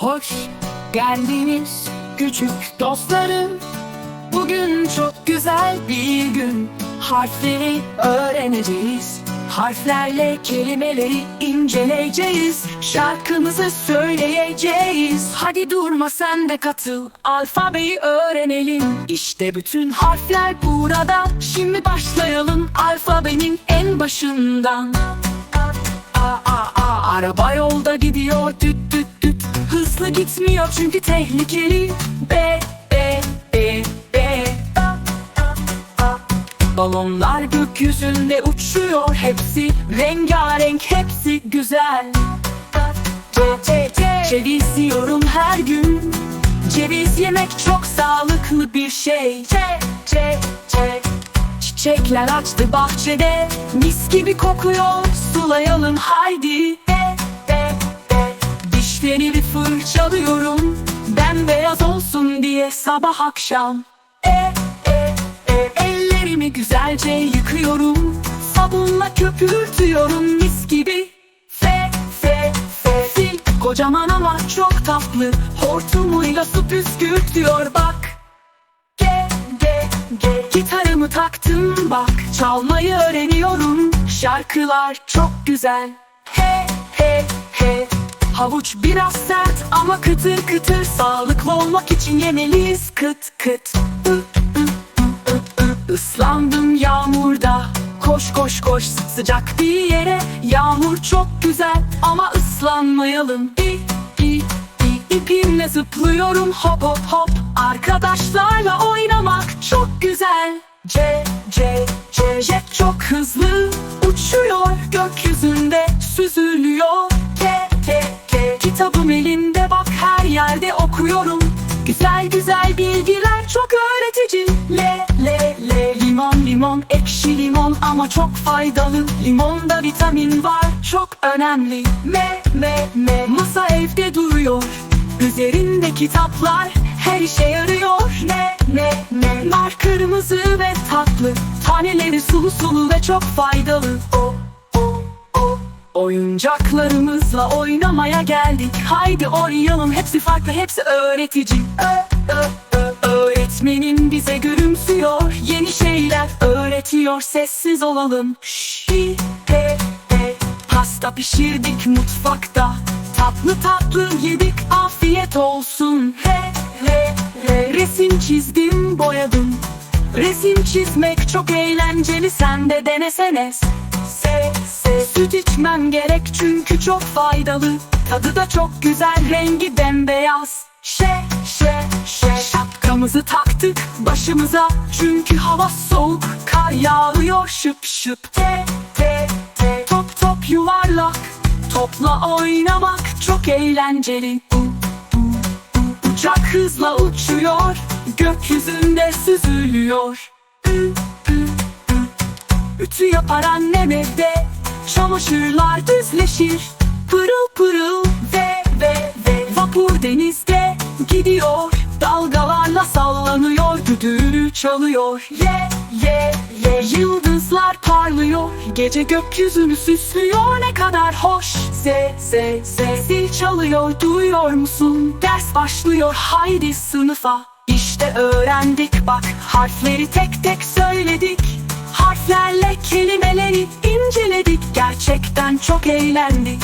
Hoş geldiniz küçük dostlarım. Bugün çok güzel bir gün. Harfleri öğreneceğiz. Harflerle kelimeleri inceleyeceğiz. Şarkımızı söyleyeceğiz. Hadi durma sen de katıl. Alfabeyi öğrenelim. İşte bütün harfler burada. Şimdi başlayalım alfabenin en başından. Aa, aa, aa, araba yolda gidiyor. Düt düt düt Hızlı gitmiyor çünkü tehlikeli B, B, B, B A, A, A. Balonlar gökyüzünde uçuyor Hepsi rengarenk, hepsi güzel. Ceviz yiyorum her gün Ceviz yemek çok sağlıklı bir şey. Çiçekler açtı bahçede Mis gibi kokuyor Sulayalım haydi fırçalıyorum Bembeyaz olsun diye sabah akşam. E, e, e. Ellerimi güzelce yıkıyorum. Sabunla köpürtüyorum mis gibi. Fe, fe, fe Fil kocaman ama çok tatlı. Hortumuyla su püskürtüyor bak. Ge, ge, ge Gitarımı taktım bak. Çalmayı öğreniyorum. Şarkılar çok güzel. He, he, he Havuç biraz sert ama kıtır kıtır. Sağlıklı olmak için yemeliyiz. Kıt kıt. Islandım yağmurda. Koş koş koş sıcak bir yere. Yağmur çok güzel ama ıslanmayalım. İ, i, i, İpimle zıplıyorum. Hop hop hop. Arkadaşlarla oynamak çok güzel. C, C, C, jet çok hızlı Uçuyor. Gökyüzünde süzülüyor Kitabım elimde bak her yerde okuyorum. Güzel güzel bilgiler çok öğretici. L, L, L Limon limon ekşi limon ama çok faydalı. Limonda vitamin var çok önemli. M, M, M Masa evde duruyor. Üzerinde kitaplar her işe yarıyor. Ne ne ne Nar kırmızı ve tatlı. Taneleri sulu sulu ve çok faydalı. O o o Oyuncaklarımızla oynamaya geldik. Haydi oynayalım hepsi farklı hepsi öğretici. Ö, ö, ö. Öğretmenim bize gülümsüyor. Yeni şeyler öğretiyor sessiz olalım. Şi, he, he. Pasta pişirdik mutfakta. Tatlı tatlı yedik afiyet olsun. He he he. Resim çizdim boyadım. Resim çizmek çok eğlenceli sen de denesene. Se se Süt içmem gerek çünkü çok faydalı. Tadı da çok güzel rengi bembeyaz. Şe şe şe. Şapkamızı taktık başımıza Çünkü hava soğuk. Kar yağıyor şıp şıp. Te te te. Top top yuvarlak. Topla oynamak çok eğlenceli. U. Uçak hızla uçuyor. Gökyüzünde süzülüyor. Ütü yapar annem evde Çamaşırlar düzleşir. Pırıl pırıl ve ve ve. Vapur denizde gidiyor. Dalgalarla sallanıyor Düdüğünü çalıyor. Ye ye ye. Yıldızlar parlıyor. Gece gökyüzünü süslüyor. Ne kadar hoş. Se se se Zil çalıyor duyuyor musun? Ders başlıyor haydi sınıfa. İşte öğrendik bak. Harfleri tek tek söyledik Harflerle kelimeleri inceledik Gerçekten çok eğlendik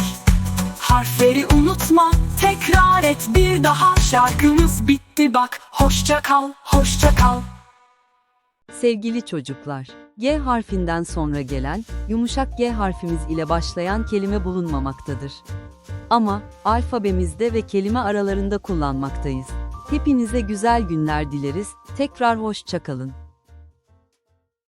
Harfleri unutma Tekrar et bir daha Şarkımız bitti bak Hoşça kal, hoşça kal Sevgili çocuklar, G harfinden sonra gelen, yumuşak G harfimiz ile başlayan kelime bulunmamaktadır. Ama alfabemizde ve kelime aralarında kullanmaktayız. Hepinize güzel günler dileriz. Tekrar hoşça kalın.